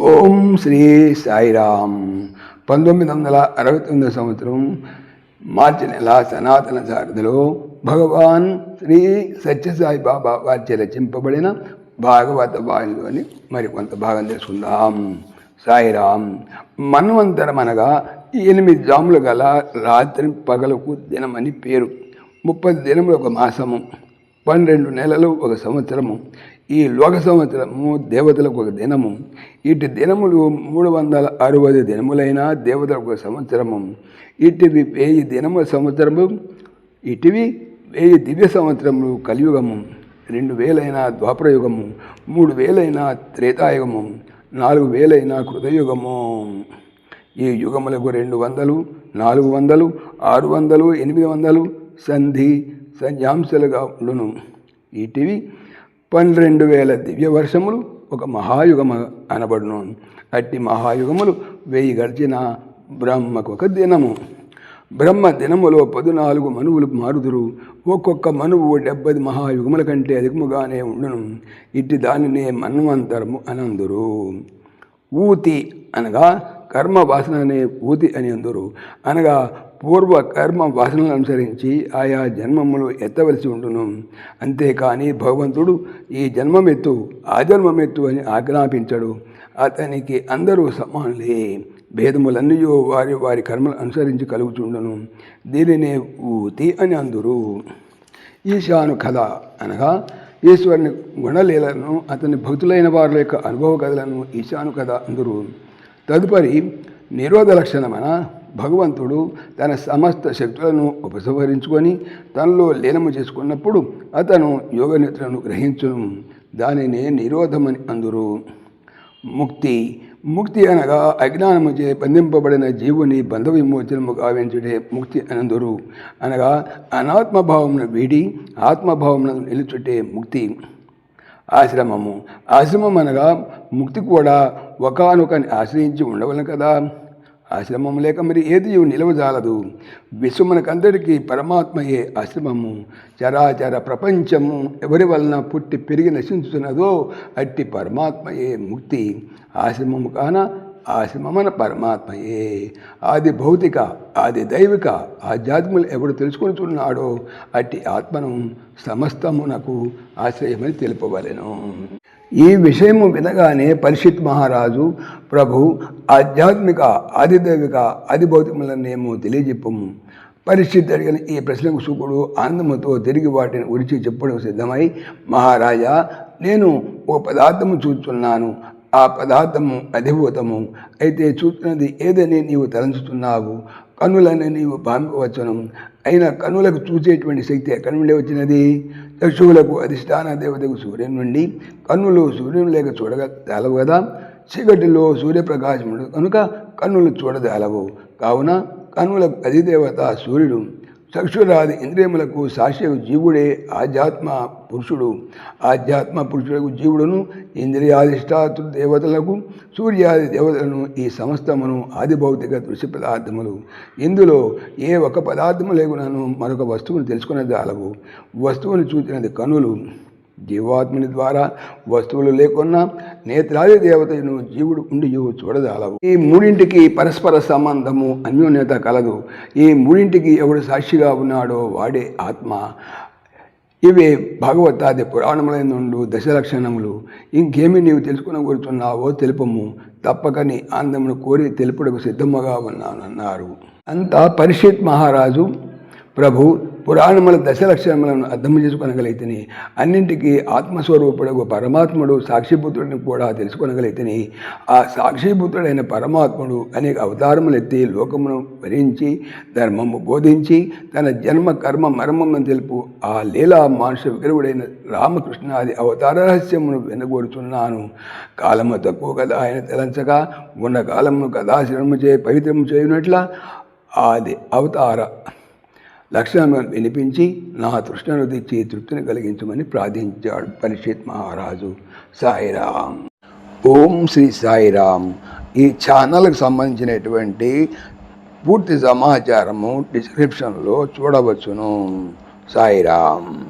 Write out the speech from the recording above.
ఓం శ్రీ సాయిరామ్. పంతొమ్మిది వందల అరవై తొమ్మిది సంవత్సరం మార్చి నెల సనాతన సారథిలో భగవాన్ శ్రీ సత్యసాయి బాబా వారిచే రచింపబడిన భాగవత వాయులోని మరి కొంత భాగం తెలుసుకుందాం సాయిరామ్ మన్వంతరం అనగా ఎనిమిది జాములు గల రాత్రి పగలకు దినమని పేరు. ముప్పై దినములు ఒక మాసము. పన్నెండు నెలలు ఒక సంవత్సరము. ఈ లోక సంవత్సరము దేవతలకు ఒక దినము. ఇటు దినములు మూడు వందల అరవై దినములైన దేవతలకు ఒక సంవత్సరము. ఇటువి వెయ్యి దినముల సంవత్సరము ఇటువి వెయ్యి దివ్య సంవత్సరములు కలియుగము. రెండు వేలైన ద్వాపరయుగము మూడు వేలైన త్రేతాయుగము నాలుగు వేలైన కృతయుగము. ఈ యుగములకు రెండు వందలు నాలుగు వందలు ఆరు వందలు ఎనిమిది వందలు సంధి సంధ్యాంశాలుగా ఉండును ఇటివి పన్నెండు వేల దివ్య వర్షములు ఒక మహాయుగము అనబడును. అట్టి మహాయుగములు వెయ్యి గడిచిన బ్రహ్మకు ఒక దినము. బ్రహ్మ దినములో పదునాలుగు మనువులు మారుదురు. ఒక్కొక్క మనువు డెబ్బై మహాయుగముల కంటే అధికముగానే ఉండును. ఇట్టి దానినే మన్వంతరము అనందురు. ఊతి అనగా కర్మ వాసననే ఊతి అని అందరు అనగా పూర్వ కర్మ వాసనలను అనుసరించి ఆయా జన్మములు ఎత్తవలసి ఉండును. అంతేకాని భగవంతుడు ఈ జన్మమెత్తు ఆ జన్మమెత్తు అని ఆజ్ఞాపించడు. అతనికి అందరూ సమానులే. భేదములన్నయో వారి వారి కర్మలు అనుసరించి కలుగుతుండను దీనినే ఊతి అని అందురు. ఈశాను కథ అనగా ఈశ్వరుని గుణలీలను అతని భక్తులైన వారి యొక్క అనుభవ కథలను ఈశాను కథ అందరూ. తదుపరి నిరోధ లక్షణమన భగవంతుడు తన సమస్త శక్తులను ఉపసంహరించుకొని తనలో లీనము చేసుకున్నప్పుడు అతను యోగ నిద్రను గ్రహించును. దానినే నిరోధమని అందురు. ముక్తి. ముక్తి అనగా అజ్ఞానముచే బంధింపబడిన జీవుని బంధ విమోచనము గావించుడే ముక్తి అనందురు. అనగా అనాత్మభావమును వీడి ఆత్మభావమును నిలుచుటే ముక్తి. ఆశ్రమము. ఆశ్రమం అనగా ముక్తి కూడా ఒకనొకని ఆశ్రయించి ఉండవలను కదా. ఆశ్రమం లేక మరి ఏది నిలవజాలదు విశ్వమునకందరికీ పరమాత్మయే ఆశ్రమము. చరాచర ప్రపంచము ఎవరి వలన పుట్టి పెరిగి నశించుతున్నదో అట్టి పరమాత్మయే ముక్తి ఆశ్రమము కాన ఆశ్రమమన పరమాత్మయే. ఆది భౌతిక ఆది దైవిక ఆధ్యాత్ములు ఎవడు తెలుసుకుంటున్నాడో అట్టి ఆత్మను సమస్తమునకు ఆశ్రయమని తెలుపవలెను. ఈ విషయము వినగానే పరిషిత్ మహారాజు ప్రభు ఆధ్యాత్మిక ఆదిదైవిక ఆదిభౌతికములనేమో తెలియజెప్పము. పరిస్థితి అడిగిన ఈ ప్రశ్నకు శుకుడు ఆనందముతో తిరిగి వాటిని ఉడిచి చెప్పడం సిద్ధమై మహారాజా నేను ఓ పదార్థము చూస్తున్నాను ఆ పదార్థము అధిభూతము. అయితే చూస్తున్నది ఏదని నీవు తలంచుతున్నావు కనులనే నీవు భావించవచ్చును అయినా కన్నులకు చూసేటువంటి శక్తి ఎక్కడి నుండి వచ్చినది? చక్షువులకు అధిష్టాన దేవతకు సూర్యుని నుండి. కన్నులు సూర్యుని లేక చూడగ తెలవు కదా? చీకటిలో సూర్యప్రకాశముడు కనుక కన్నులు చూడదాలవు కావున కన్నులకు అధిదేవత సూర్యుడు. చక్షురాది ఇంద్రియములకు సాక్షి జీవుడే ఆధ్యాత్మ పురుషుడు. ఆధ్యాత్మ పురుషులకు జీవుడును ఇంద్రియాధిష్టాతు దేవతలకు సూర్యాది దేవతలను ఈ సమస్తమును ఆదిభౌతిక దృశ్య పదార్థములు. ఇందులో ఏ ఒక పదార్థము లేకున్నాను మరొక వస్తువును తెలుసుకున్నది అలవు వస్తువును చూసినది కనులు. జీవాత్మని ద్వారా వస్తువులు లేకున్నా నేత్రాది దేవతను జీవుడు ఉండి చూడదాలవు ఈ మూడింటికి పరస్పర సంబంధము అన్యోన్యత కలదు. ఈ మూడింటికి ఎవడు సాక్షిగా ఉన్నాడో వాడే ఆత్మ. ఇవే భగవతాది పురాణములైన నుండు దశలక్షణములు. ఇంకేమి నీవు తెలుసుకున్న కూర్చున్నావో తెలుపము. తప్పకని ఆనందమును కోరి తెలుపుటకు సిద్ధముగా ఉన్నానన్నారు. అంతా పరిషత్ మహారాజు ప్రభు పురాణముల దశలక్షణములను అర్థం చేసుకొనగలిగితేని అన్నింటికీ ఆత్మస్వరూపుడు పరమాత్ముడు సాక్షిపుత్రుడిని కూడా తెలుసుకొనగలిగితేని ఆ సాక్షిపుత్రుడైన పరమాత్ముడు అనేక అవతారములు ఎత్తి లోకమును భరించి ధర్మము బోధించి తన జన్మ కర్మ మర్మమును తెలుపు ఆ లీలా మానుష విగ్రహుడైన రామకృష్ణాది అవతార రహస్యమును వెనగోరుచున్నాను కాలము తక్కువ కదా ఆయన తెలంచగా ఉన్న కాలమును కథాశ్రమము చే పవిత్రము చేయునట్ల ఆది అవతార లక్ష్మణ వినిపించి నా తృష్ణను తెచ్చి తృప్తిని కలిగించమని ప్రార్థించాడు పరిషత్ మహారాజు. సాయిరామ్. ఓం శ్రీ సాయిరామ్. ఈ ఛానల్కి సంబంధించినటువంటి పూర్తి సమాచారము డిస్క్రిప్షన్లో చూడవచ్చును. సాయిరామ్.